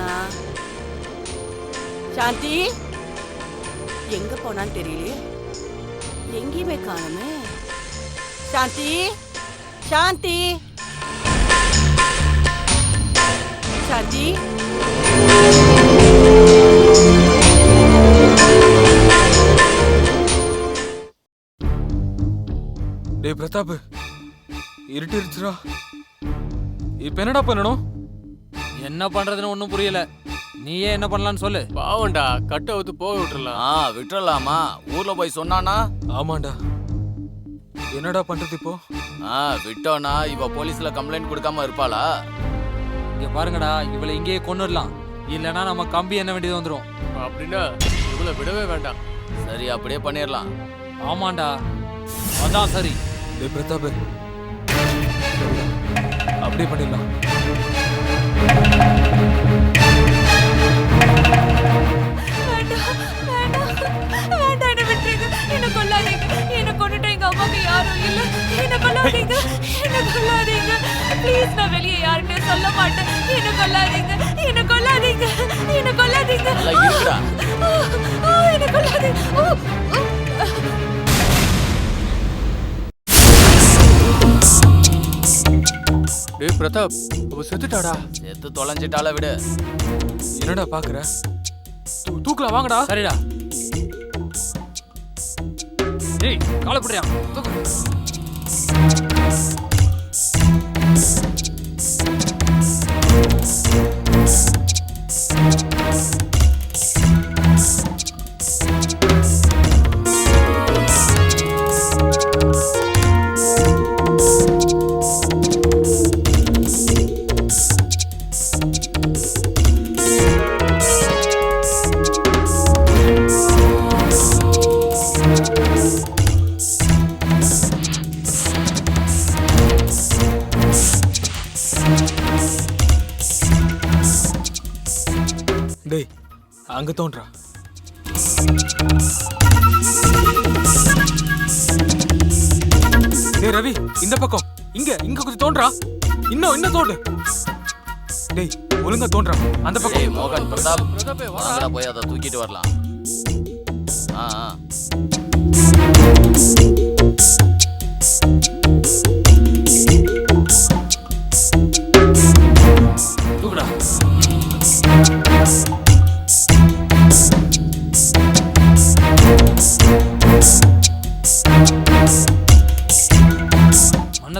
போனா? சாந்தி எங்க போனான்னு தெரியலையே. எங்கேயுமே காணுமே. சாந்தி சாந்தி. சாந்தி. டே பிரதாப் இருட்டிருச்சுடா. இப்ப என்னடா பண்ணணும்? என்ன பண்றதுன்னு ஒன்றும் புரியல. நீயே என்ன பண்ணலான்னு சொல்லு. பாவம்டா கட்ட அவுத்து போக விட்டுறலாம். ஆ விட்டுறலாமா? ஊர்ல போய் சொன்னானா? ஆமாண்டா. என்னடா பண்றது இப்போ? ஆ விட்டோனா இவ போலீஸ்ல கம்ப்ளைண்ட் கொடுக்காம இருப்பாளா? இங்க பாருங்கடா இவளை இங்கேயே கொண்டுடலாம் இல்லைன்னா நம்ம கம்பி என்ன வேண்டியது வந்துடும் அப்படின்னா இவளை விடவே வேண்டாம். சரி அப்படியே பண்ணிடலாம். ஆமாண்டா. அதான் சரி. டேய் பிரதாப். அப்படியே பண்ணிடலாம். Thank you. பிரதாப் அவ செத்துட்டாடா. செத்து தொலைஞ்சிட்டால விடு. என்னடா பாக்குற? தூக்கலாம் வாங்கடா. சரிடா. டேய் காலை பிடியா அங்க தோன்றா. டேய் ரவி இந்த பக்கம். இங்க இங்க கொஞ்சம் தோன்றா. இன்னும் இன்னும் தோண்டு டேய் ஒழுங்கா தோன்றா. அந்த பக்கம். மோகன் பிரதாப் வாங்கடா போய் அதை தூக்கிட்டு வரலாம். ஆ.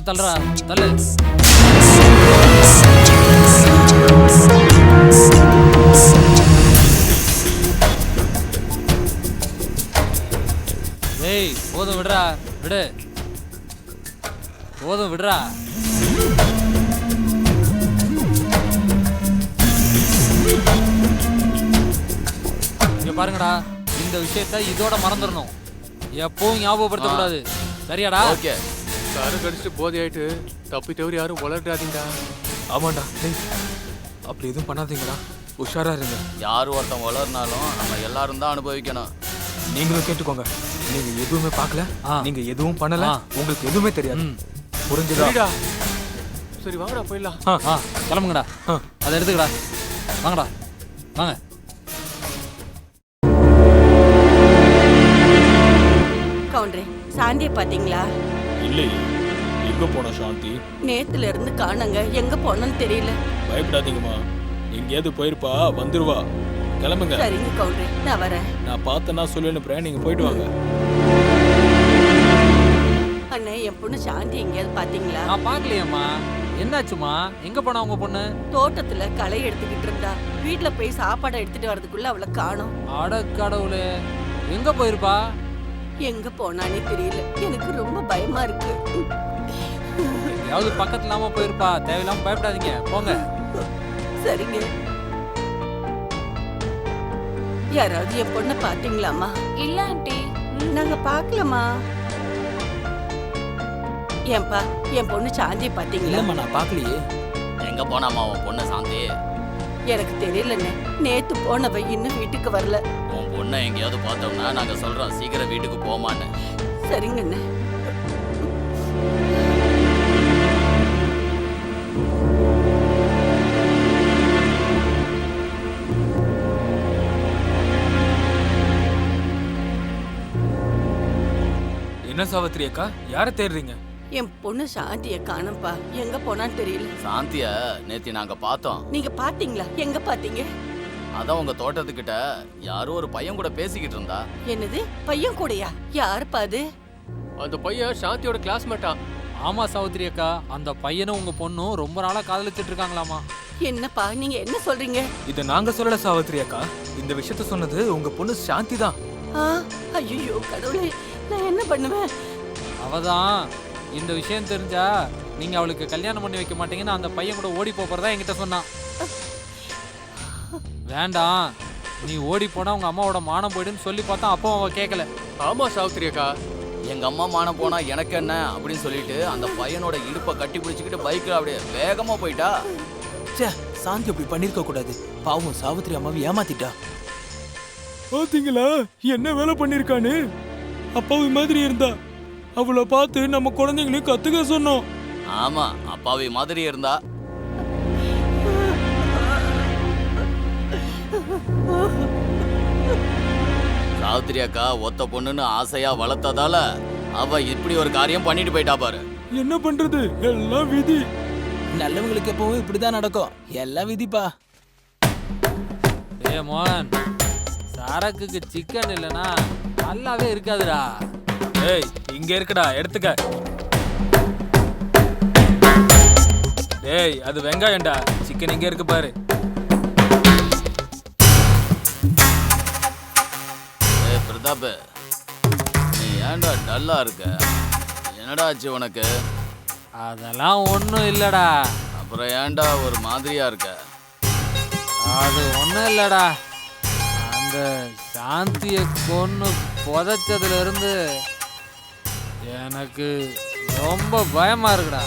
மண்ணை தள்ளுறா தள்ளு. ஏய் போதும் விடுறா விடு. போதும் விடுறா. இங்க பாருங்கடா இந்த விஷயத்த இதோட மறந்துடணும். எப்பவும் ஞாபகப்படுத்த கூடாது. சரியாடா? ஓகே. காரை கடிச்சிட்டு போதை ஆயிட்டு தப்பி தவறி யாரும் வளர்டாதீங்கடா ஆமாண்டா டேய் அப்படி எதுவும் பண்ணாதீங்கடா. உஷாரா இருங்க. யார் ஒருத்தன் வளர்னாலும் நம்ம எல்லாரும் தான் அனுபவிக்கணும். நீங்களும் கேட்டுக்கோங்க. நீங்க எதுவுமே பார்க்கல? ஆ. நீங்க எதுவும் பண்ணல? ஆ. உங்களுக்கு எதுவுமே தெரியாது. சரிடா. சரி வாங்கடா போயிடலாம். ஆ, ஆ கிளம்புங்கடா. ஆ. அதை எடுத்துக்கடா. வாங்கடா. வாங்க. கவுண்டரே சாந்தியை பாத்தீங்களா இல்லையே. எங்க போன சாந்தி? நேத்துல இருந்து காணங்க. எங்க போனோன்னு தெரியல. பயப்படாதீங்கம்மா. எங்கேயாவது போயிருப்பா வந்துருவா. கிளம்புங்க. சரிங்க கவுண்டரே நான் வரேன். நான் பார்த்தேன்னா சொல்லி அனுப்புறேன். நீங்க போயிட்டு வாங்க. அண்ணே என் பொண்ணு சாந்தி எங்கேயாவது பாத்தீங்களா? நான் பார்க்கலையேம்மா என்னாச்சுமா எங்க போனா உங்க பொண்ணு? தோட்டத்துல களை எடுத்துக்கிட்டு இருந்தா. வீட்ல போய் சாப்பாடை எடுத்துட்டு வரதுக்குள்ள அவளை காணோம். அட கடவுளே. எங்க போயிருப்பா? எங்க போனானே தெரியல. எனக்கு ரொம்ப பயமா இருக்கு. எங்கேயாவது பக்கத்துல இல்லாம போயிருப்பா. தேவையில்லாம பயப்படாதீங்க. போங்க. சரிங்க. யாராவது என் பொண்ணை பாத்தீங்களாமா இல்ல ஆண்டி. நாங்க பாக்கலமா ஏன்பா என் பொண்ணு சாந்தியை பாத்தீங்களா நான் பார்க்கலையே. எங்க போனாமா உன் பொண்ணு சாந்தி? எனக்கு தெரியலண்ணே. நேத்து போனவ இன்னும் வீட்டுக்கு வரல. உன் பொண்ணை எங்கேயாவது பார்த்தோம்னா நாங்க சொல்றோம் சீக்கிரம் வீட்டுக்கு போமான்னு. சரிங்கண்ணே. சாவித்திரி அக்கா? யாரை தேடுறீங்க? என் பொண்ணு சாந்திய காணப்பா எங்க போனான்னு தெரியல. சாந்திய நேத்தி நாங்க பார்த்தோம். நீங்க பாத்தீங்களா எங்க பாத்தீங்க அதான் உங்க தோட்டத்துக்கிட்ட யாரோ ஒரு பையன் கூட பேசிக்கிட்டு இருந்தா. என்னது? பையன் கூடயா? யாருப்பா அது? அந்த பையன் சாந்தியோட கிளாஸ்மேட்டா ஆமா சௌத்ரி அக்கா. அந்த பையனும் உங்க பொண்ணும் ரொம்ப நாளா காதலிச்சிட்டு இருக்காங்களாமா? என்னப்பா நீங்க என்ன சொல்றீங்க? இதை நாங்க சொல்லல சாவித்திரி அக்கா. இந்த விஷயத்த சொன்னது உங்க பொண்ணு சாந்தி தான். ஐயோ கடவுளே நான் என்ன பண்ணுவேன்? அவதான். இந்த விஷயம் தெரிஞ்சா நீங்க அவளுக்கு கல்யாணம் பண்ணி வைக்க மாட்டீங்கன்னு அந்த பையன் கூட ஓடி போறதா என்கிட்ட சொன்னான். வேண்டாம். நீ ஓடி போனா உங்க அம்மாவோட மானம் போயிடுன்னு சொல்லி பார்த்தா அப்போ அவ கேட்கல ஆமா சாவித்திரி அக்கா. எங்க அம்மா மான போனா எனக்கு என்ன அப்படின்னு சொல்லிட்டு அந்த பையனோட இடுப்பை கட்டி பிடிச்சிக்கிட்டு பைக்ல அப்படியே வேகமா போயிட்டா. ச்சே சாந்தி அப்படி பண்ணிருக்க கூடாது. பாவம் சாவித்திரி அம்மாவை ஏமாத்திட்டா. பாத்தீங்களா? என்ன வேலை பண்ணிருக்கான்னு? அப்பாவி மாதிரி இருந்தா. அவளை பார்த்து நம்ம குழந்தைங்களையும் கத்துக்க சொன்னோம். ஆமா அப்பாவி மாதிரி இருந்தா. சாவித்திரி அக்கா ஒத்த பொண்ணுன்னு ஆசையா வளர்த்ததால அவ இப்படி ஒரு காரியம் பண்ணிட்டு போயிட்டா பாரு. என்ன பண்றது? எல்லாம் விதி. நல்லவங்களுக்கு எப்பவும் இப்படிதான் நடக்கும். எல்லாம் விதிப்பா. ஏ மோகன். சரக்குக்கு சிக்கன் இல்லைன்னா நல்லாவே இருக்காதுடா. ஏய் இங்க இருக்குடா எடுத்துக்க. டேய் அது வெங்காயம்டா. சிக்கன் இங்க இருக்கு பாரு. ஏ பிரதாப் நீ ஏன்டா டல்லா இருக்க? என்னடா ஆச்சு உனக்கு? அதெல்லாம் ஒன்றும் இல்லைடா. அப்புறம் ஏன்டா ஒரு மாதிரியா இருக்க? அது ஒன்றும் இல்லைடா. அந்த சாந்தியை கொன்று புதைச்சதுல இருந்து எனக்கு ரொம்ப பயமா இருக்குடா.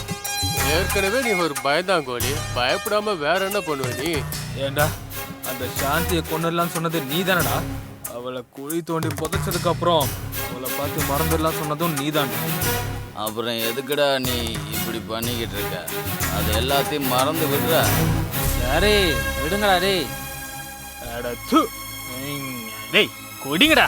ஏற்கனவே நீ ஒரு பயந்தாங்கோலி பயப்படாம வேற என்ன பண்ணுவ நீ? ஏன்டா அந்த சாந்தியை கொண்டுடலாம்னு சொன்னது நீ தானடா அவளை குழி தோண்டி புதைச்சதுக்கு அப்புறம் அவளை பார்த்து மறந்துடலாம் சொன்னதும் நீ அப்புறம் எதுக்குடா நீ இப்படி பண்ணிக்கிட்டு இருக்க? அது எல்லாத்தையும் மறந்து விடுற. சரி விடுங்கடா டேய். டேய் கொடிங்கடா.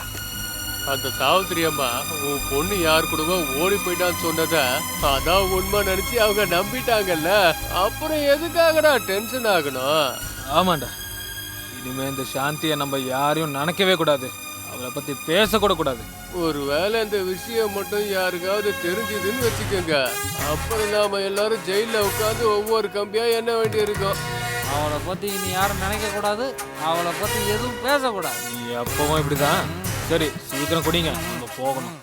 அந்த சாவித்திரி அம்மா உன் பொண்ணு யார் கூடவோ ஓடி போயிட்டான்னு சொன்னத அதான் உண்மை நினைச்சு அவங்க நம்பிட்டாங்கல்ல. அப்புறம் எதுக்காகடா டென்ஷன் ஆகணும்? ஆமாண்டா. இனிமே இந்த சாந்தியை நம்ம யாரையும் நினைக்கவே கூடாது. அவளை பத்தி பேசக்கூட கூடாது. ஒருவேளை இந்த விஷயம் மட்டும் யாருக்காவது தெரிஞ்சதுன்னு வச்சுக்கோங்க. அப்புறம் நாம எல்லாரும் ஜெயில உட்காந்து ஒவ்வொரு கம்பியா எண்ண வேண்டி இருக்கும் அவளை பற்றி நீ யாரும் நினைக்கக்கூடாது அவளை பற்றி எதுவும் பேசக்கூடாது. நீ எப்பவும் இப்படி தான் சரி சீக்கிரம் குடிங்க. நம்ம போகணும்.